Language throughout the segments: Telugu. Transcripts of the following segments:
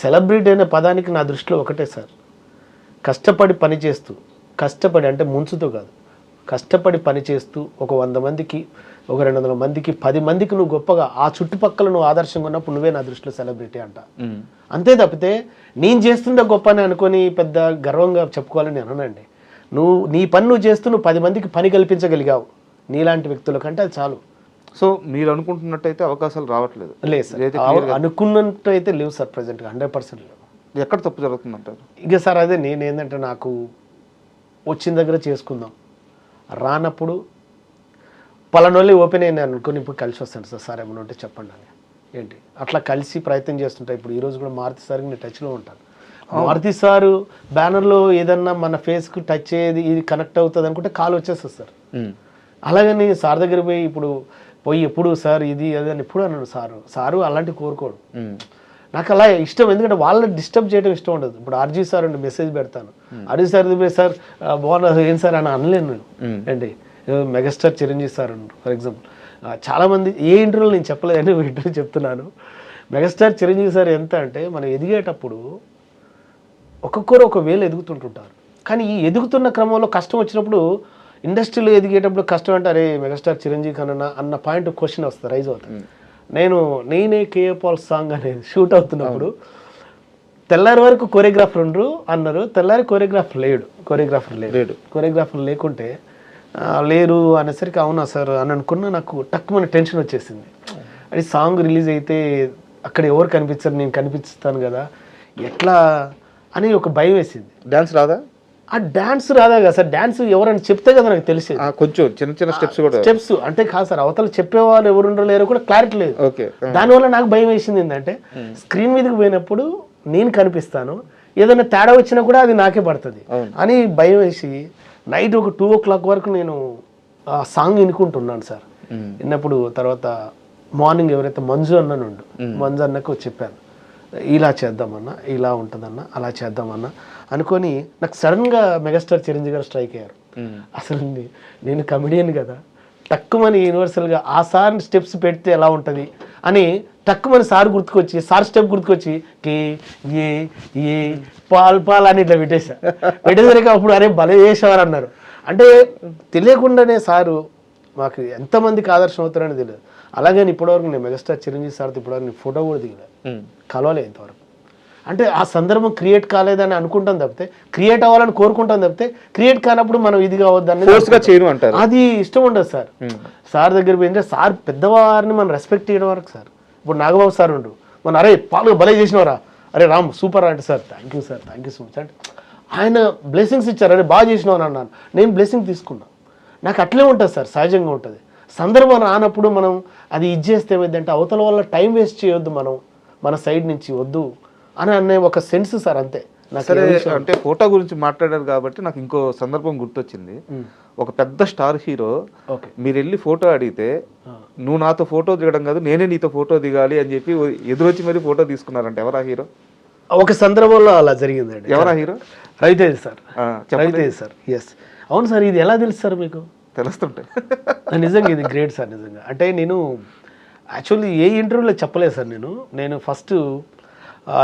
సెలబ్రిటీ అనే పదానికి నా దృష్టిలో ఒకటే సార్. కష్టపడి పని చేస్తూ కష్టపడి అంటే ముంచుతో కాదు. కష్టపడి పని చేస్తూ ఒక వంద మందికి ఒక రెండు వందల మందికి పది మందికి నువ్వు గొప్పగా ఆ చుట్టుపక్కల నువ్వు ఆదర్శంగా ఉన్నప్పుడు నువ్వే నా దృష్టిలో సెలబ్రిటీ అంట. అంతే తప్పితే నేను చేస్తుందే గొప్ప అని అనుకొని పెద్ద గర్వంగా చెప్పుకోవాలని నేను అననండి. నువ్వు నీ పని నువ్వు చేస్తూ నువ్వు పది మందికి పని కల్పించగలిగావు. నీలాంటి వ్యక్తుల కంటే అది చాలు. సో మీరు అనుకుంటున్నట్టయితే అవకాశాలు రావట్లేదు. లేదు సార్. ఇదైతే ఆ- అనుకున్నట్టు అయితే లేవు సార్ ప్రజెంట్గా హండ్రెడ్ పర్సెంట్ లేవు. ఎక్కడ తప్పు జరుగుతుందంటారు? ఇక సార్ అదే నేను ఏంటంటే నాకు వచ్చిన దగ్గర చేసుకుందాం. రానప్పుడు పలానోళ్ళే ఓపెన్ అయినా అనుకుని ఇప్పుడు కలిసి వస్తాను సార్. సార్ ఏమైనా ఉంటే చెప్పండి అని. ఏంటి? అట్లా కలిసి ప్రయత్నం చేస్తుంటా. ఇప్పుడు ఈ రోజు కూడా మారుతి సార్కి నేను టచ్లో ఉంటాను. మారుతి సారు బ్యానర్లో ఏదన్నా మన ఫేస్కి టచ్ అయ్యేది ఇది కనెక్ట్ అవుతుంది అనుకుంటే కాల్ వచ్చేస్తుంది సార్. అలాగని సార్ దగ్గర పోయి ఇప్పుడు పోయి ఎప్పుడు సార్ ఇది అది అని ఎప్పుడు అన్నాడు సారు. సారు అలాంటి కోరుకోడు. నాకు అలా ఇష్టం ఎందుకంటే వాళ్ళని డిస్టర్బ్ చేయడం ఇష్టం ఉండదు. ఇప్పుడు ఆర్జీ సార్ అండి మెసేజ్ పెడతాను. ఆర్జీ సార్ ఇది సార్? ఆ, బాగున్నది ఏం సార్? అని అనలేను నేను. ఏదో megastar Chiranjeevi sir for example చాలా మంది ఏ ఇంటర్వ్యూలో నేను చెప్పలేదని ఇంటర్వ్యూ చెప్తున్నాను. మెగాస్టార్ చిరంజీవి సార్ ఎంత అంటే మనం ఎదిగేటప్పుడు ఒక్కొక్కరు ఒక వేలు ఎదుగుతుంటుంటారు. కానీ ఈ ఎదుగుతున్న క్రమంలో కష్టం వచ్చినప్పుడు ఇండస్ట్రీలో ఎదిగేటప్పుడు కష్టం అంటే అరే మెగాస్టార్ చిరంజీవి కన్నా అన్న పాయింట్ క్వశ్చన్ వస్తుంది రైజ్ అవుతుంది నేను నేనే కేఏ పాల్ సాంగ్ అనేది షూట్ అవుతున్నప్పుడు తెల్లారి వరకు కొరియోగ్రాఫర్ ఉండరు అన్నారు. తెల్లారి కొరియోగ్రాఫర్ లేడు. కొరియోగ్రాఫర్ లేడు. కొరియోగ్రాఫర్ లేకుంటే లేరు అనేసరికి అవునా సార్ అని అనుకున్నా నాకు టక్కుమని టెన్షన్ వచ్చేసింది. అది సాంగ్ రిలీజ్ అయితే అక్కడ ఎవరు కనిపించరు నేను కనిపిస్తాను కదా ఎట్లా అని ఒక భయం వేసింది. డాన్స్ రాదా? ఆ డాన్స్ రాదా కదా సార్? డాన్స్ ఎవరైనా చెప్తే కదా నాకు తెలిసేది. ఆ, కొంచెం చిన్న చిన్న స్టెప్స్ కూడా. స్టెప్స్ అంటే కాదు సార్ అవతల చెప్పేవాళ్ళు ఎవరు ఉండరు లేరో కూడా క్లారిటీ లేదు. ఓకే దానివల్ల నాకు భయం వేసింది ఏంటంటే స్క్రీన్ మీదకి పోయినప్పుడు నేను కనిపిస్తాను ఏదైనా తేడా వచ్చినా కూడా అది నాకే పడుతుంది. అని భయం వేసి నైట్ ఒక టూ ఓ క్లాక్ వరకు నేను ఆ సాంగ్ వినుకుంటున్నాను సార్. విన్నప్పుడు తర్వాత మార్నింగ్ ఎవరైతే మంజు అన్నను ఉండు మంజు అన్నకు చెప్పాను. ఇలా చేద్దామన్నా ఇలా ఉంటుందన్నా అలా చేద్దామన్నా అనుకొని నాకు సడన్గా మెగాస్టార్ చిరంజీవి గారు స్ట్రైక్ అయ్యారు. అసలు నేను కమెడియన్ కదా తక్కువని యూనివర్సల్గా ఆ సార్ స్టెప్స్ పెడితే ఎలా ఉంటుంది అని తక్కువని సార్ గుర్తుకొచ్చి సార్ స్టెప్ గుర్తుకొచ్చి కే ఏ ఏ పాల్ పాల్ అని ఇట్లా పెట్టేశా. పెట్టేసరికి అప్పుడు అరే భలే చేసేవారు అన్నారు. అంటే తెలియకుండానే సారు మాకు ఎంతమందికి ఆదర్శం అవుతారని తెలియదు. అలాగే ఇప్పటివరకు నేను మెగాస్టార్ చిరంజీవి సార్తో ఇప్పటివరకు నేను ఫోటో కూడా దిగలేదు ఉమ్. కలవలే ఇంతవరకు. అంటే ఆ సందర్భం క్రియేట్ కాలేదని అనుకుంటాం తప్పితే క్రియేట్ అవ్వాలని కోరుకుంటాం తప్పితే క్రియేట్ కానప్పుడు మనం ఇది కావద్దని అది ఇష్టం ఉండదు సార్. సార్ దగ్గర పోయింటే సార్ పెద్దవారిని మనం రెస్పెక్ట్ చేయడం వరకు సార్. ఇప్పుడు నాగబాబు సార్ ఉండు. మన అరే పాలు భలే చేసినవరా. అరే రామ్ సూపర్ అంటే sir. Thank you sir thank you so much అంటే ఆయన బ్లెస్సింగ్స్ ఇచ్చారు. అరే బాగా చేసినావు అని అన్నాను. నేను బ్లెస్సింగ్ తీసుకున్నా. నాకు అట్లే ఉంటుంది సార్. సహజంగా ఉంటుంది. సందర్భం రానప్పుడు మనం అది ఇది చేస్తే ఏమైందంటే అవతల వల్ల టైం వేస్ట్ చేయొద్దు మనం మన సైడ్ నుంచి వద్దు అని అనే ఒక సెన్స్ సార్ అంతే. సరే అంటే ఫోటో గురించి మాట్లాడారు కాబట్టి నాకు ఇంకో సందర్భం గుర్తొచ్చింది. ఒక పెద్ద స్టార్ హీరో మీరు వెళ్ళి ఫోటో అడిగితే నువ్వు నాతో ఫోటో దిగడం కాదు నేనే నీతో ఫోటో దిగాలి అని చెప్పి ఎదురొచ్చి మరి ఫోటో తీసుకున్నారంట. ఎవరా హీరో? ఒక సందర్భంలో అలా జరిగిందండి. ఎవరా hero? Raviteja sir. Raviteja sir yes అవును సార్ ఇది ఎలా తెలుసు సార్ మీకు? తెలుస్తుంటాయి. నిజంగా ఇది గ్రేట్ సార్ నిజంగా. అంటే నేను యాక్చువల్లీ ఏ ఇంటర్వ్యూలో చెప్పలేదు సార్ నేను. నేను ఫస్ట్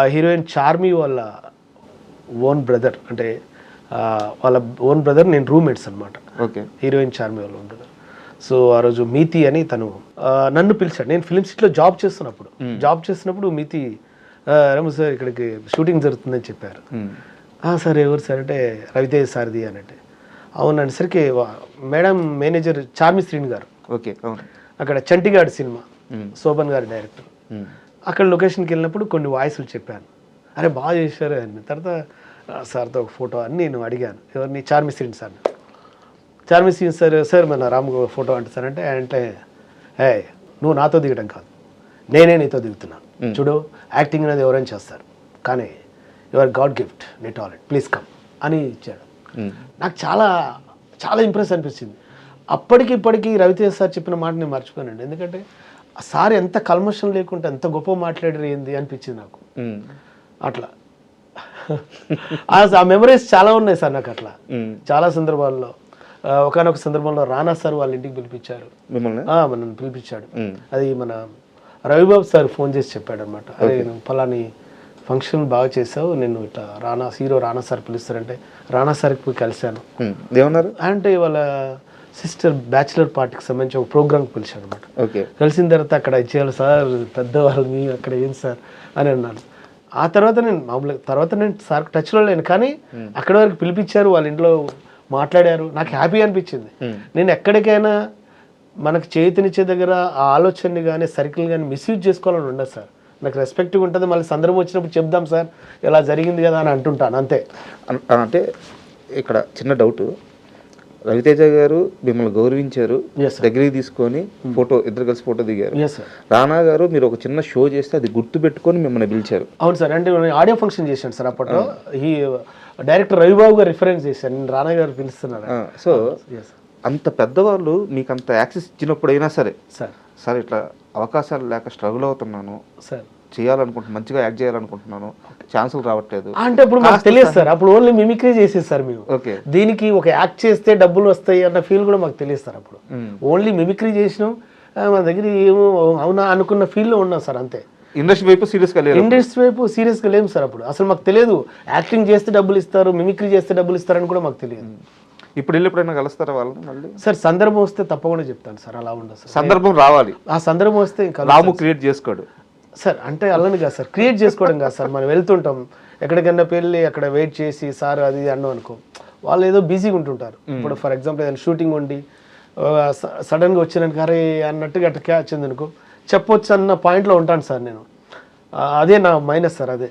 హీరోయిన్ చార్మి వాళ్ళ ఓన్ బ్రదర్ అంటే వాళ్ళ ఓన్ బ్రదర్ నేను రూమ్మేట్స్ అనమాట ఓకే. హీరోయిన్ చార్మి వాళ్ళు ఉండదు సో ఆ రోజు మీతి అని తను నన్ను పిలిచాడు. నేను ఫిలిం సిటీలో జాబ్ చేస్తున్నప్పుడు జాబ్ చేస్తున్నప్పుడు మీతి "ఆ, రమ సార్ ఇక్కడికి షూటింగ్ జరుగుతుందని చెప్పారు. "ఆ, సార్ ఎవరు సార్? అంటే రవితేజ్ సార్ది అని అంటే అవును అనేసరికి వా- మేడం మేనేజర్ చార్మి శ్రీని గారు. ఓకే అవును. అక్కడ చంటిగాడ్ సినిమా. శోభన్ గారి డైరెక్టర్. అక్కడ లొకేషన్కి వెళ్ళినప్పుడు కొన్ని వాయిస్లు చెప్పాను. అరే బాగా చేశారు అని. తర్వాత "ఆ, సార్తో ఒక ఫోటో అని నేను అడిగాను. ఎవరిని? Charmi Srini sir Charmi Srini sir sir మన రామ్ ఫోటో అంటే సార్ అంటే అంటే ఏ నువ్వు నాతో దిగడం కాదు. నేనే నీతో దిగుతున్నాను చూడు యాక్టింగ్ అనేది ఎవరైనా చేస్తారు. కానీ యువర్ గాడ్ గిఫ్ట్ నీ టాలెంట్. Please come. అని ఇచ్చాడు. నాకు చాలా చాలా ఇంప్రెస్ అనిపించింది. అప్పటికి ఇప్పటికి రవితేజ్ సార్ చెప్పిన మాట నేను మర్చిపోయానండి. ఎందుకంటే ఆ సార్ ఎంత కల్మషం లేకుండా ఎంత గొప్ప మాట్లాడారు ఏంది అనిపించింది నాకు. అట్లా. ఆ- మెమరీస్ చాలా ఉన్నాయి సార్ నాకు అట్లా. చాలా సందర్భాల్లో. ఒకనొక సందర్భంలో రానా సార్ వాళ్ళ ఇంటికి పిలిపించారు. మనల్ని పిలిపించాడు. అది మన రవిబాబు సార్ ఫోన్ చేసి చెప్పాడు అనమాట నువ్వు ఫలాని ఫంక్షన్ బాగా చేసావు. నేను ఇట్లా రానా హీరో రానా సార్ పిలుస్తారంటే రానా సార్కి పోయి కలిశాను. ఏమన్నారు? అంటే వాళ్ళ సిస్టర్ బ్యాచిలర్ పార్టీకి సంబంధించి ఒక ప్రోగ్రామ్కి పిలిచాను అనమాట ఓకే. కలిసిన తర్వాత అక్కడ ఇచ్చేయాలి సార్ పెద్దవాళ్ళు మీ అక్కడ ఏం సార్ అని అన్నాను ఆ తర్వాత నేను మామూలుగా తర్వాత నేను సార్ టచ్లో లేను కానీ అక్కడి వరకు పిలిపించారు వాళ్ళ ఇంట్లో మాట్లాడారు. నాకు హ్యాపీ అనిపించింది. నేను ఎక్కడికైనా మనకు చేతినిచ్చే దగ్గర ఆ ఆలోచనని కానీ సర్కిల్ కానీ మిస్యూజ్ చేసుకోవాలని ఉండదు సార్. నాకు రెస్పెక్ట్గా ఉంటుంది మళ్ళీ సందర్భం వచ్చినప్పుడు చెప్దాం సార్ ఇలా జరిగింది కదా అని అంటుంటాను అంతే. అంటే ఇక్కడ చిన్న డౌట్ రవితేజ గారు మిమ్మల్ని గౌరవించారు. దగ్గరికి తీసుకొని ఫోటో ఇద్దరు కలిసి ఫోటో దిగారు. రానా గారు మీరు ఒక చిన్న షో చేస్తే అది గుర్తు పెట్టుకొని మిమ్మల్ని పిలిచారు. అవును సార్ అంటే నేను ఆడియో ఫంక్షన్ చేశాను సార్ అప్పట్లో. ఈ డైరెక్టర్ రవిబాబు గారు రిఫరెన్స్ చేశాను నేను రానా గారు పిలుస్తున్నాడు ఆ, సో అంత పెద్దవాళ్ళు మీకు అంత యాక్సెస్ ఇచ్చినప్పుడైనా సరే సార్. సార్ ఇట్లా అవకాశాలు లేక స్ట్రగుల్ అవుతున్నాను. సార్. చేయాలనుకుంటున్నాను మంచిగా యాక్ట్ చేయాలనుకుంటున్నాను. ఛాన్సులు రావట్లేదు. అంటే ఇప్పుడు మాకు తెలియదు సార్ అప్పుడు ఓన్లీ మిమిక్రీ చేసేది సార్ మేము. ఓకే దీనికి ఒక యాక్ట్ చేస్తే డబ్బులు వస్తాయి అన్న ఫీల్ కూడా మాకు తెలియదు సార్ అప్పుడు. ఓన్లీ మిమిక్రీ చేసినాం మన దగ్గర ఏమో అవునా అనుకున్న ఫీల్లో ఉన్నాం సార్ అంతే. ఇండస్ట్రీ వైపు సీరియస్గా లేరు. ఇండస్ట్రీ వైపు సీరియస్గా లేము సార్ అప్పుడు. అసలు మాకు తెలియదు. యాక్టింగ్ చేస్తే డబ్బులు ఇస్తారు మిమిక్రీ చేస్తే డబ్బులు ఇస్తారని కూడా మాకు తెలియదు. ఇప్పుడు వెళ్ళి ఎప్పుడైనా కలుస్తారా వాళ్ళని మళ్ళీ? సార్ సందర్భం వస్తే తప్పకుండా చెప్తాను సార్ అలా ఉండదు సార్. సందర్భం రావాలి. ఆ సందర్భం వస్తే ఇంకా రాము క్రియేట్ చేసుకోడు. సార్ అంటే అలాని కాదు సార్ క్రియేట్ చేసుకోవడం కాదు సార్ మనం వెళ్తుంటాం. ఎక్కడికన్నా పెళ్ళి అక్కడ వెయిట్ చేసి సార్ అది అన్నాం అనుకో వాళ్ళు ఏదో బిజీగా ఉంటుంటారు. ఇప్పుడు ఫర్ ఎగ్జాంపుల్ ఏదైనా షూటింగ్ ఉండి సడన్గా వచ్చినాను అరే అన్నట్టుగా అట్లా క్యాచ్ అనుకో చెప్పొచ్చు అన్న పాయింట్లో ఉంటాను సార్ నేను. అదే నా మైనస్ సార్ అదే.